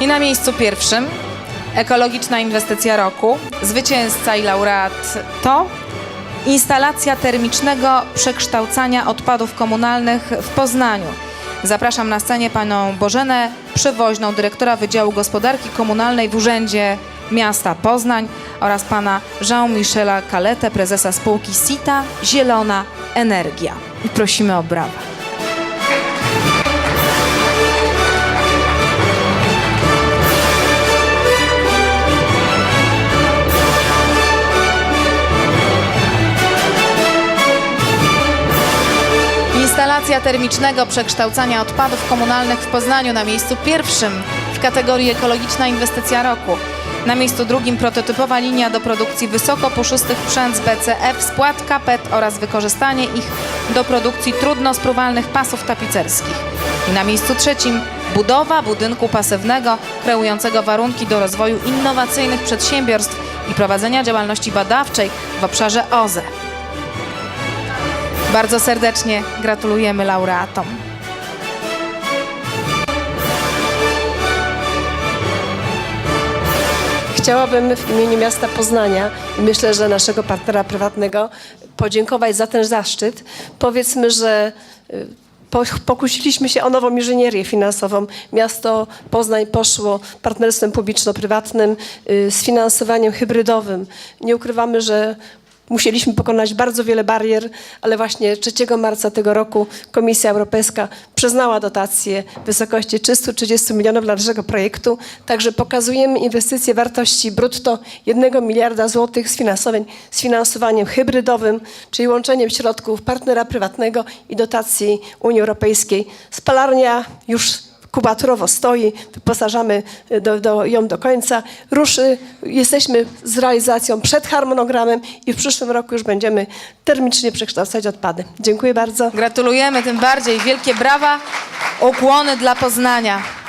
I na miejscu pierwszym ekologiczna inwestycja roku. Zwycięzca i laureat to instalacja termicznego przekształcania odpadów komunalnych w Poznaniu. Zapraszam na scenie panią Bożenę Przewoźną, dyrektora Wydziału Gospodarki Komunalnej w Urzędzie Miasta Poznań oraz pana Jean-Michela Kaletę, prezesa spółki SITA Zielona Energia. I prosimy o brawa. Instalacja termicznego przekształcania odpadów komunalnych w Poznaniu na miejscu pierwszym w kategorii ekologiczna inwestycja roku. Na miejscu drugim prototypowa linia do produkcji wysokopuszystych przędz BCF, spłatka PET oraz wykorzystanie ich do produkcji trudno spruwalnych pasów tapicerskich. I na miejscu trzecim budowa budynku pasywnego kreującego warunki do rozwoju innowacyjnych przedsiębiorstw i prowadzenia działalności badawczej w obszarze OZE. Bardzo serdecznie gratulujemy laureatom. Chciałabym w imieniu miasta Poznania i myślę, że naszego partnera prywatnego podziękować za ten zaszczyt. Powiedzmy, że y, po- pokusiliśmy się o nową inżynierię finansową. Miasto Poznań poszło partnerstwem publiczno-prywatnym y, z finansowaniem hybrydowym. Nie ukrywamy, że Musieliśmy pokonać bardzo wiele barier, ale właśnie 3 marca tego roku Komisja Europejska przyznała dotację w wysokości 330 milionów dla naszego projektu. Także pokazujemy inwestycje wartości brutto 1 miliarda złotych z, z finansowaniem hybrydowym, czyli łączeniem środków partnera prywatnego i dotacji Unii Europejskiej. Spalarnia już kubaturowo stoi, wyposażamy do, do, ją do końca. Ruszy, jesteśmy z realizacją przed harmonogramem i w przyszłym roku już będziemy termicznie przekształcać odpady. Dziękuję bardzo. Gratulujemy tym bardziej. Wielkie brawa, ukłony dla Poznania.